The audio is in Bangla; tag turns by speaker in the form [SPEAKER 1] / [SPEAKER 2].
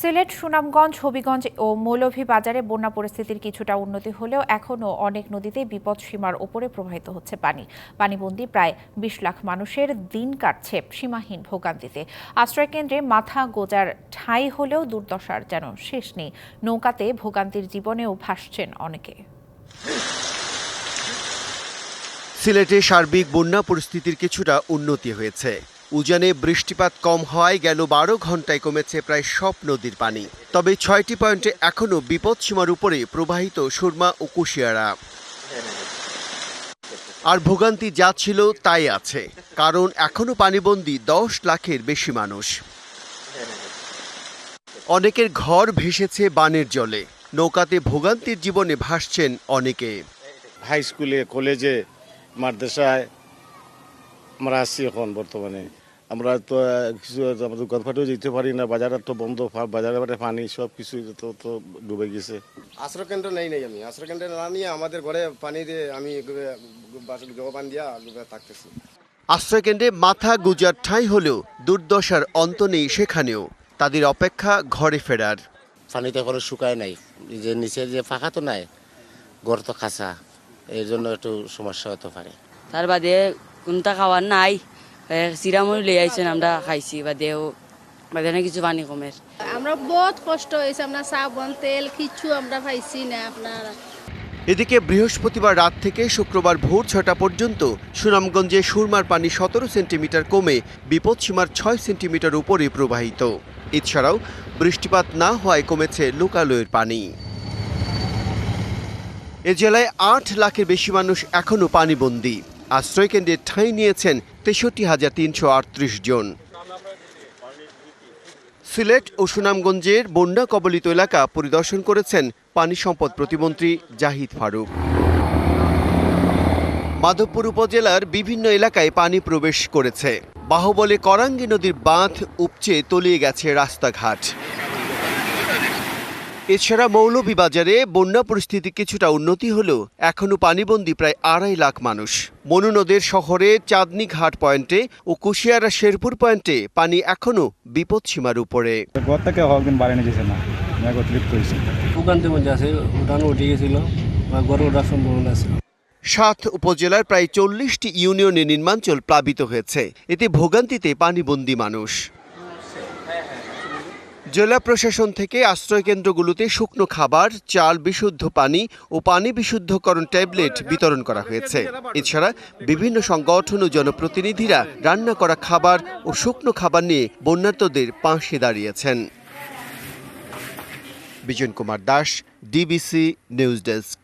[SPEAKER 1] সিলেট, সুনামগঞ্জ, হবিগঞ্জ ও মৌলভীবাজারে বন্যা পরিস্থিতির কিছুটা উন্নতি হলেও এখনও অনেক নদীতে বিপদ সীমার ওপরে প্রবাহিত হচ্ছে পানি। পানিবন্দী প্রায় বিশ লাখ মানুষের দিন কাটছে সীমাহীন ভোগান্তিতে। আশ্রয়কেন্দ্রে মাথা গোজার ঠাঁই হলেও দুর্দশার যেন শেষ নেই। নৌকাতে ভোগান্তির জীবনেও ভাসছেন অনেকে।
[SPEAKER 2] সিলেটে সার্বিক বন্যা পরিস্থিতির কিছুটা উন্নতি হয়েছে। উজানে বৃষ্টিপাত কম হওয়ায় গেল বারো ঘন্টায় কমেছে প্রায় সব নদীর পানি। তবে ছয়টি পয়েন্টে এখনও বিপদসীমার উপরে প্রবাহিত সুরমা ও কুশিয়ারা। আর ভোগান্তি যা ছিল তাই আছে, কারণ এখনও পানিবন্দী দশ লাখের বেশি মানুষ। অনেকের ঘর ভেসেছে বানের জলে, নৌকাতে ভোগান্তির জীবনে ভাসছেন অনেকে।
[SPEAKER 3] হাই স্কুলে, কলেজে, মাদ্রাসায় আমরা আসছি এখন বর্তমানে। আমরা তো কিছু আমাদের দোকানপাটেও যেতে পারি না বাজারে তো বন্ধ বাজারে বাটে পানি সব কিছু তো তো ডুবে গেছে।
[SPEAKER 4] আশ্রয়কেন্দ্র নেই নেই আমি। আশ্রয় আশ্রয়কেন্দ্র না নিয়ে আমাদের ঘরে পানি দিয়ে আমি জবান দিয়া থাকতেছি।
[SPEAKER 2] আশ্রয়কেন্দ্রে মাথা গুজার ঠাঁই হলেও দুর্দশার অন্ত নেই সেখানেও। তাদের অপেক্ষা ঘরে ফেরার।
[SPEAKER 5] পানি তো এখনও শুকায় নাই। যে নিচে যে ফাঁকা তো নাই গড় তো খাসা এর জন্য একটু সমস্যা হতে পারে।
[SPEAKER 6] তার বাদে কোনটা খাওয়ার নাই চিরামুড়ি লিয়ে আইছেন আমরা খাইছি বাদেও বাদে না কিছু পানি কমের
[SPEAKER 7] আমরা বহুত কষ্ট হয়েছে আমরা সাবন তেল কিছু আমরা পাইছি না আপনার।
[SPEAKER 2] এদিকে বৃহস্পতিবার রাত থেকে শুক্রবার ভোর ছটা পর্যন্ত সুনামগঞ্জে সুরমার পানি সতেরো সেন্টিমিটার কমে বিপদসীমার ছয় সেন্টিমিটার উপরে প্রবাহিত। এছাড়াও বৃষ্টিপাত না হওয়ায় কমেছে লোকালয়ের পানি। এ জেলায় আট লাখের বেশি মানুষ এখনও পানিবন্দী। আশ্রয়কেন্দ্রে ঠাঁই নিয়েছেন তেষট্টি হাজার তিনশো আটত্রিশ জন। সিলেট ও সুনামগঞ্জের বন্যা কবলিত এলাকা পরিদর্শন করেছেন পানি সম্পদ প্রতিমন্ত্রী জাহিদ ফারুক। মাধবপুর উপজেলার বিভিন্ন এলাকায় পানি প্রবেশ করেছে। বাহুবলে করাঙ্গি নদীর বাঁধ উপচে তলিয়ে গেছে রাস্তাঘাট। এছাড়া মৌলভীবাজারে বন্যা পরিস্থিতি কিছুটা উন্নতি হলেও এখনও পানিবন্দী প্রায় আড়াই লাখ মানুষ। মনু নদের শহরে চাঁদনি ঘাট পয়েন্টে ও কুশিয়ারা শেরপুর পয়েন্টে পানি এখনও বিপদসীমার উপরে।
[SPEAKER 8] ঘর থেকে হকদিন বাড়ি নিয়ে না মেঘ অতিরিক্ত হয়েছে
[SPEAKER 9] ভোগান্তির মধ্যে আছে উঠানো উঠে গেছিল বা গড়ে ওঠার সম্ভাবনা আছে।
[SPEAKER 2] সাত উপজেলার প্রায় চল্লিশটি ইউনিয়নে নির্মাঞ্চল প্লাবিত হয়েছে। এতে ভোগান্তিতে পানিবন্দী মানুষ। জেলা প্রশাসন থেকে আশ্রয়কেন্দ্রগুলোতে শুকনো খাবার, চাল বিশুদ্ধ পানি ও পানি বিশুদ্ধকরণ ট্যাবলেট বিতরণ করা হয়েছে। এছাড়া বিভিন্ন সংগঠন ও জনপ্রতিনিধিরা রান্না করা খাবার ও শুকনো খাবার নিয়ে বন্যার্তদের পাশে দাঁড়িয়েছেন। Bijon Kumar Das, DBC news desk.